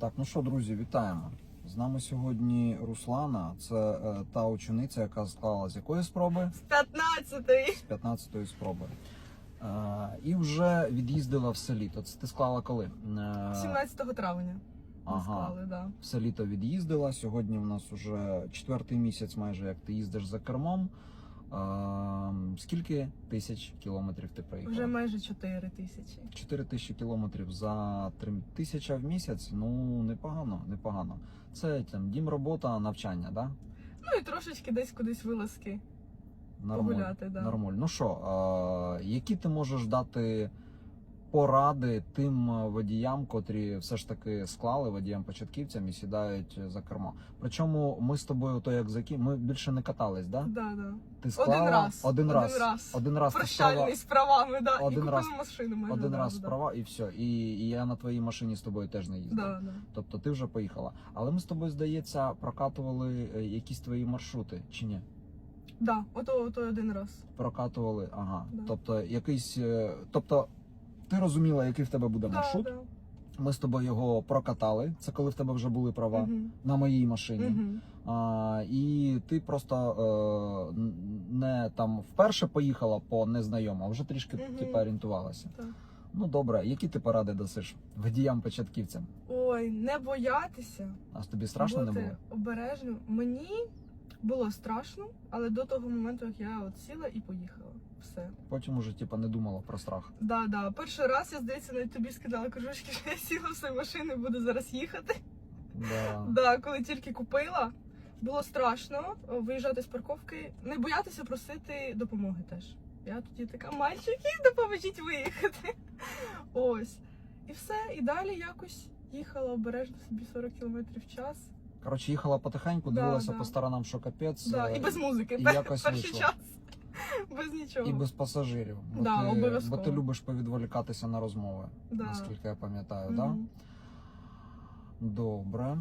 Так, ну що, друзі, вітаємо. З нами сьогодні Руслана. Це е, та учениця, яка склала з якої спроби? З 15-ї. З 15-ї спроби. Е, і вже від'їздила все літо. Це ти склала коли? Е, 17 травня. Ага. склали, да. Все літо від'їздила. Сьогодні в нас уже четвертий місяць, майже як ти їздиш за кермом. Е, скільки тисяч кілометрів ти проїхала? Вже майже 4 тисячі. 4 тисячі кілометрів за 3 тисяча в місяць. Ну непогано, непогано. Це там дім, робота, навчання, да? Ну і трошечки десь кудись вилазки. Погуляти, да. Нормально. Ну що, а, які ти можеш дати поради тим е, водіям, котрі все ж таки склали водіям початківцям і сідають за кермо? Причому ми з тобою, то як закі, ми більше не катались, да? Да, да. Ти склала Один раз. один раз, Один раз. один раз Прощальний з правами, да. Один і купили раз. машину майже один раз да. права і все. І, і я на твоїй машині з тобою теж не їздив. Да, да. Тобто ти вже поїхала. Але ми з тобою, здається, прокатували е, якісь твої маршрути, чи ні? Да, ото, ото один раз. Прокатували, ага. Да. Тобто, якийсь. е, Тобто, ти розуміла, який в тебе буде маршрут. да. Ми з тобою його прокатали. Це коли в тебе вже були права Мгм. на моїй машині. Мгм. А, і ти просто е, не там вперше поїхала по незнайому, а вже трішки Мгм. типу, орієнтувалася. Так. Ну добре, які ти поради дасиш водіям-початківцям? Ой, не боятися. А тобі страшно не було? обережним. Мені було страшно, але до того моменту, як я от сіла і поїхала. Все. Потім уже типу, не думала про страх. Да, да. Перший раз я здається навіть тобі скидала кажучки, що я сіла в свою машину і буду зараз їхати. Да. Да, коли тільки купила, було страшно виїжджати з парковки, не боятися просити допомоги теж. Я тоді така, мальчики, допоможіть виїхати. Ось. І все, і далі якось їхала обережно собі 40 км в час. Коротше, їхала потихеньку, Да, дивилася да. по сторонам, що капець. Да, е, і без музики. і якось перший вийшло. час. Без нічого. і без пасажирів. Бо, Да, ти, бо обов'язково. ти любиш повідволікатися на розмови, Да. наскільки я пам'ятаю, Мгм. да? Добре.